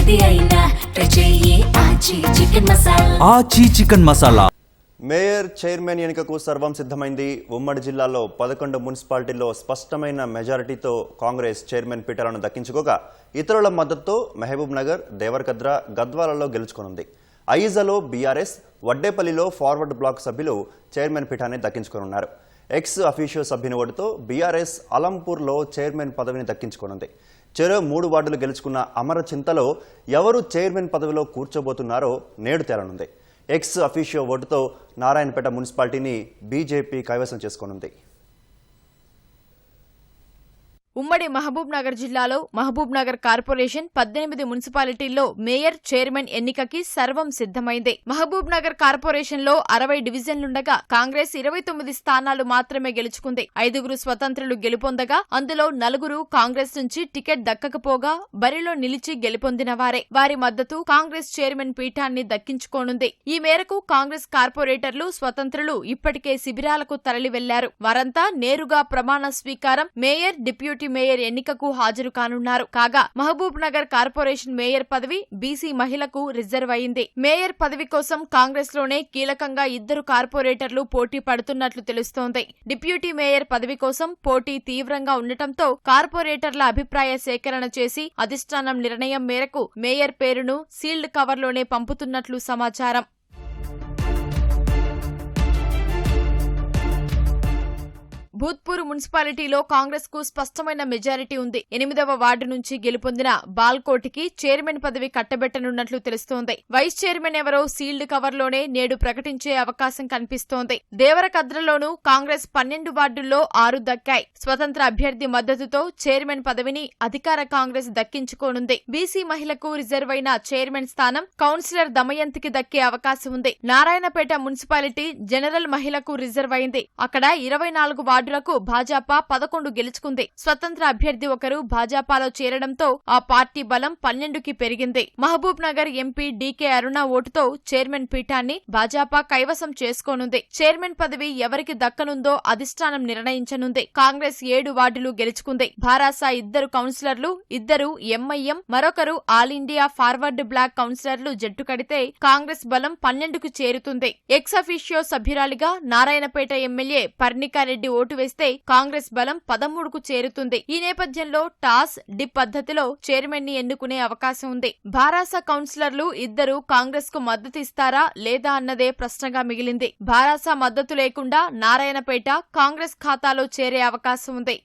ఏది అయినా ట్రై చెయ్యి ఆచి చికెన్ మసాలా. ఆచి చికెన్ మసాలా. మేయర్ చైర్మన్ ఎన్నికకు సర్వం సిద్ధమైంది. ఉమ్మడి జిల్లాలో పదకొండు మున్సిపాలిటీల్లో స్పష్టమైన మెజారిటీతో కాంగ్రెస్ చైర్మన్ పీఠాలను దక్కించుకోగా ఇతరుల మద్దతుతో మహబూబ్ నగర్ దేవరకద్ర గద్వాలలో గెలుచుకోనుంది. ఐజలో బీఆర్ఎస్ వడ్డేపల్లిలో ఫార్వర్డ్ బ్లాక్ సభ్యులు చైర్మన్ పీఠాన్ని దక్కించుకోనున్నారు. ఎక్స్ అఫీషియో సభ్యుని ఓటుతో బీఆర్ఎస్ అలంపూర్లో చైర్మన్ పదవిని దక్కించుకోనుంది. చెరో మూడు వార్డులు గెలుచుకున్న అమర చింతలో ఎవరు చైర్మన్ పదవిలో కూర్చోబోతున్నారో నేడు తేలనుంది. ఎక్స్ అఫీషియో ఓటుతో నారాయణపేట మున్సిపాలిటీని బీజేపీ కైవసం చేసుకోనుంది. ఉమ్మడి మహబూబ్ నగర్ జిల్లాలో మహబూబ్ నగర్ కార్పొరేషన్ పద్దెనిమిది మున్సిపాలిటీల్లో మేయర్ చైర్మన్ ఎన్నికకి సర్వం సిద్ధమైంది. మహబూబ్ నగర్ కార్పొరేషన్లో అరవై డివిజన్లుండగా కాంగ్రెస్ ఇరవై తొమ్మిది స్థానాలు మాత్రమే గెలుచుకుంది. ఐదుగురు స్వతంత్రులు గెలుపొందగా అందులో నలుగురు కాంగ్రెస్ నుంచి టికెట్ దక్కకపోగా బరిలో నిలిచి గెలుపొందిన వారే. వారి మద్దతు కాంగ్రెస్ చైర్మన్ పీఠాన్ని దక్కించుకోనుంది. ఈ మేరకు కాంగ్రెస్ కార్పొరేటర్లు స్వతంత్రులు ఇప్పటికే శిబిరాలకు తరలి వెళ్ళారు వారంతా నేరుగా ప్రమాణ స్వీకారం మేయర్ డిప్యూటీ మేయర్ ఎన్నికకు హాజరు కానున్నారు. కాగా మహబూబ్ నగర్ కార్పొరేషన్ మేయర్ పదవి బీసీ మహిళకు రిజర్వ్ అయింది. మేయర్ పదవి కోసం కాంగ్రెస్లోనే కీలకంగా ఇద్దరు కార్పొరేటర్లు పోటీ పడుతున్నట్లు తెలుస్తోంది. డిప్యూటీ మేయర్ పదవి కోసం పోటీ తీవ్రంగా ఉండటంతో కార్పొరేటర్ల అభిప్రాయ సేకరణ చేసి అధిష్టానం నిర్ణయం మేరకు మేయర్ పేరును సీల్డ్ కవర్లోనే పంపుతున్నట్లు సమాచారం. భూత్పూర్ మున్సిపాలిటీలో కాంగ్రెస్కు స్పష్టమైన మెజారిటీ ఉంది. ఎనిమిదవ వార్డు నుంచి గెలుపొందిన బాల్కోటికి చైర్మన్ పదవి కట్టబెట్టనున్నట్లు తెలుస్తోంది. వైస్ చైర్మన్ ఎవరో సీల్డ్ కవర్లోనే నేడు ప్రకటించే అవకాశం కనిపిస్తోంది. దేవరకద్రలోనూ కాంగ్రెస్ పన్నెండు వార్డుల్లో ఆరు దక్కాయి. స్వతంత్ర అభ్యర్థి మద్దతుతో చైర్మన్ పదవిని అధికార కాంగ్రెస్ దక్కించుకోనుంది. బీసీ మహిళకు రిజర్వ్ అయిన చైర్మన్ స్థానం కౌన్సిలర్ దమయంతికి దక్కే అవకాశం ఉంది. నారాయణపేట మున్సిపాలిటీ జనరల్ మహిళకు రిజర్వ్ అయింది. అక్కడ ఇరవై నాలుగు వార్డు వార్డులకు భాజపా పదకొండు గెలుచుకుంది. స్వతంత్ర అభ్యర్థి ఒకరు భాజపాలో చేరడంతో ఆ పార్టీ బలం పన్నెండుకి పెరిగింది. మహబూబ్ నగర్ ఎంపీ డీకే అరుణ ఓటుతో చైర్మన్ పీఠాన్ని భాజపా కైవసం చేసుకోనుంది. చైర్మన్ పదవి ఎవరికి దక్కనుందో అధిష్టానం నిర్ణయించనుంది. కాంగ్రెస్ ఏడు వార్డులు గెలుచుకుంది. భారాస ఇద్దరు కౌన్సిలర్లు ఇద్దరు ఎంఐఎం మరొకరు ఆల్ ఇండియా ఫార్వర్డ్ బ్లాక్ కౌన్సిలర్లు జట్టు కడితే కాంగ్రెస్ బలం పన్నెండుకు చేరుతుంది. ఎక్స్ అఫీషియో సభ్యురాలిగా నారాయణపేట ఎమ్మెల్యే పర్ణికారెడ్డి ఓటు వేస్తే కాంగ్రెస్ బలం పదమూడుకు చేరుతుంది. ఈ నేపథ్యంలో టాస్ డిప్ పద్ధతిలో చైర్మన్ని ఎన్నుకునే అవకాశం ఉంది. భారాస కౌన్సిలర్లు ఇద్దరు కాంగ్రెస్కు మద్దతు ఇస్తారా లేదా అన్నదే ప్రశ్నగా మిగిలింది. భారాస మద్దతు లేకుండా నారాయణపేట కాంగ్రెస్ ఖాతాలో చేరే అవకాశం ఉంది.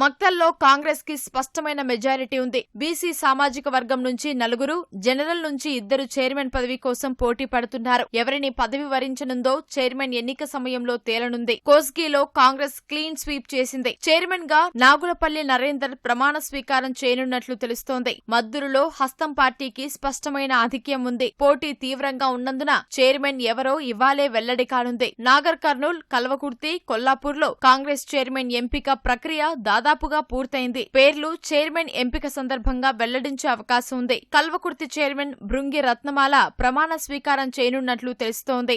మక్తల్లో కాంగ్రెస్కి స్పష్టమైన మెజారిటీ ఉంది. బీసీ సామాజిక వర్గం నుంచి నలుగురు జనరల్ నుంచి ఇద్దరు చైర్మన్ పదవి కోసం పోటీ పడుతున్నారు. ఎవరిని పదవి వరించనుందో చైర్మన్ ఎన్నిక సమయంలో తేలనుంది. కోస్గిలో కాంగ్రెస్ క్లీన్ స్వీప్ చేసింది. చైర్మన్గా నాగులపల్లి నరేందర్ ప్రమాణ స్వీకారం చేయనున్నట్లు తెలుస్తోంది. మద్దురులో హస్తం పార్టీకి స్పష్టమైన ఆధిక్యం ఉంది. పోటీ తీవ్రంగా ఉన్నందున చైర్మన్ ఎవరో ఇవ్వాలే వెల్లడి కానుంది. నాగర్ కర్నూల్ కల్వకుర్తి కొల్లాపూర్లో కాంగ్రెస్ చైర్మన్ ఎంపిక ప్రక్రియ దాదాపుగా పూర్తయింది. పేర్లు చైర్మన్ ఎంపిక సందర్భంగా వెల్లడించే అవకాశం ఉంది. కల్వకుర్తి చైర్మన్ భృంగి రత్నమాల ప్రమాణ స్వీకారం చేయనున్నట్లు తెలుస్తోంది.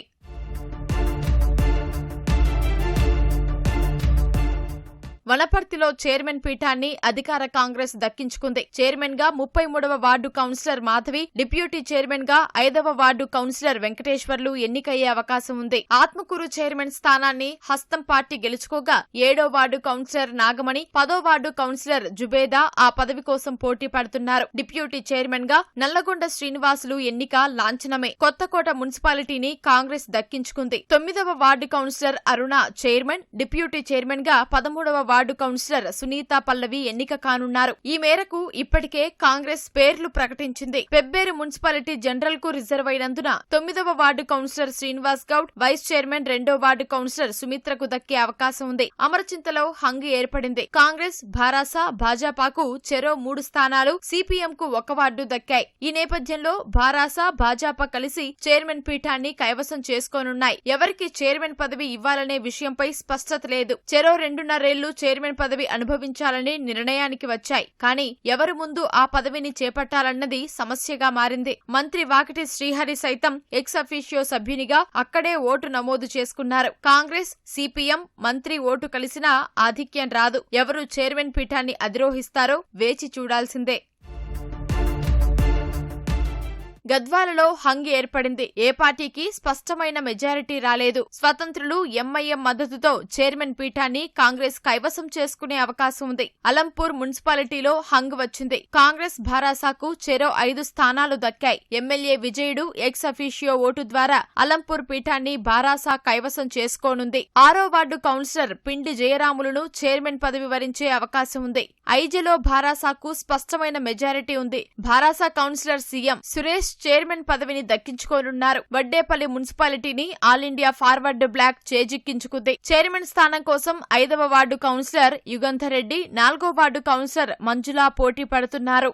వనపర్తిలో చైర్మన్ పీఠాన్ని అధికార కాంగ్రెస్ దక్కించుకుంది. చైర్మన్గా ముప్పై మూడవ వార్డు కౌన్సిలర్ మాధవి డిప్యూటీ చైర్మన్గా ఐదవ వార్డు కౌన్సిలర్ వెంకటేశ్వర్లు ఎన్నికయ్యే అవకాశం ఉంది. ఆత్మకూరు చైర్మన్ స్థానాన్ని హస్తం పార్టీ గెలుచుకోగా ఏడో వార్డు కౌన్సిలర్ నాగమణి పదో వార్డు కౌన్సిలర్ జుబేదా ఆ పదవి కోసం పోటీ పడుతున్నారు. డిప్యూటీ చైర్మన్గా నల్లగొండ శ్రీనివాసులు ఎన్నిక లాంఛనమే. కొత్తకోట మున్సిపాలిటీని కాంగ్రెస్ దక్కించుకుంది. తొమ్మిదవ ward councillor Aruna chairman deputy చైర్మన్గా పదమూడవ వార్డు కౌన్సిలర్ సునీత పల్లవి ఎన్నిక కానున్నారు. ఈ మేరకు ఇప్పటికే కాంగ్రెస్ పేర్లు ప్రకటించింది. పెబ్బేరు మున్సిపాలిటీ జనరల్కు రిజర్వ్ అయినందున తొమ్మిదవ ward councillor Srinivas Goud vice chairman రెండో వార్డు కౌన్సిలర్ సుమిత్రకు దక్కే అవకాశం ఉంది. అమరచింతలో హంగు ఏర్పడింది. కాంగ్రెస్ భారాస భాజపాకు చెరో మూడు స్థానాలు సిపిఎం కు ఒక వార్డు దక్కాయి. ఈ నేపథ్యంలో భారాస భాజపా కలిసి చైర్మన్ పీఠాన్ని కైవసం చేసుకోనున్నాయి. ఎవరికి చైర్మన్ పదవి ఇవ్వాలనే విషయంపై స్పష్టత లేదు. చెరో రెండున్నరేళ్ళు చైర్మన్ చైర్మన్ పదవి అనుభవించాలని నిర్ణయానికి వచ్చాయి. కానీ ఎవరు ముందు ఆ పదవిని చేపట్టాలన్నది సమస్యగా మారింది. మంత్రి వాకటి శ్రీహరి సైతం ఎక్స్ అఫీషియో సభ్యునిగా అక్కడే ఓటు నమోదు చేసుకున్నారు. కాంగ్రెస్ సిపిఎం మంత్రి ఓటు కలిసినా ఆధిక్యం రాదు. ఎవరు చైర్మన్ పీఠాన్ని అధిరోహిస్తారో వేచి చూడాల్సిందే. గద్వాలలో హంగ్ ఏర్పడింది. ఏ పార్టీకి స్పష్టమైన మెజారిటీ రాలేదు. స్వతంత్రులు ఎంఐఎం మద్దతుతో చైర్మన్ పీఠాన్ని కాంగ్రెస్ కైవసం చేసుకునే అవకాశం ఉంది. అలంపూర్ మున్సిపాలిటీలో హంగ్ వచ్చింది. కాంగ్రెస్ భారాసాకు చెరో ఐదు స్థానాలు దక్కాయి. MLA Vijayudu ex officio vote ద్వారా అలంపూర్ పీఠాన్ని భారాసా కైవసం చేసుకోనుంది. ఆరో వార్డు కౌన్సిలర్ పిండి జయరాములను చైర్మన్ పదవి వరించే అవకాశం ఉంది. ఐజలో భారాసాకు స్పష్టమైన మెజారిటీ ఉంది. భారాసా కౌన్సిలర్ సీఎం సురేష్ చైర్మన్ పదవిని దక్కించుకోనున్నారు. వడ్డేపల్లి మున్సిపాలిటీని ఆల్ ఇండియా ఫార్వర్డ్ బ్లాక్ చేజిక్కించుకుంది. చైర్మన్ స్థానం కోసం ఐదవ వార్డు కౌన్సిలర్ యుగంధరెడ్డి నాలుగో వార్డు కౌన్సిలర్ మంజులా పోటీ పడుతున్నారు.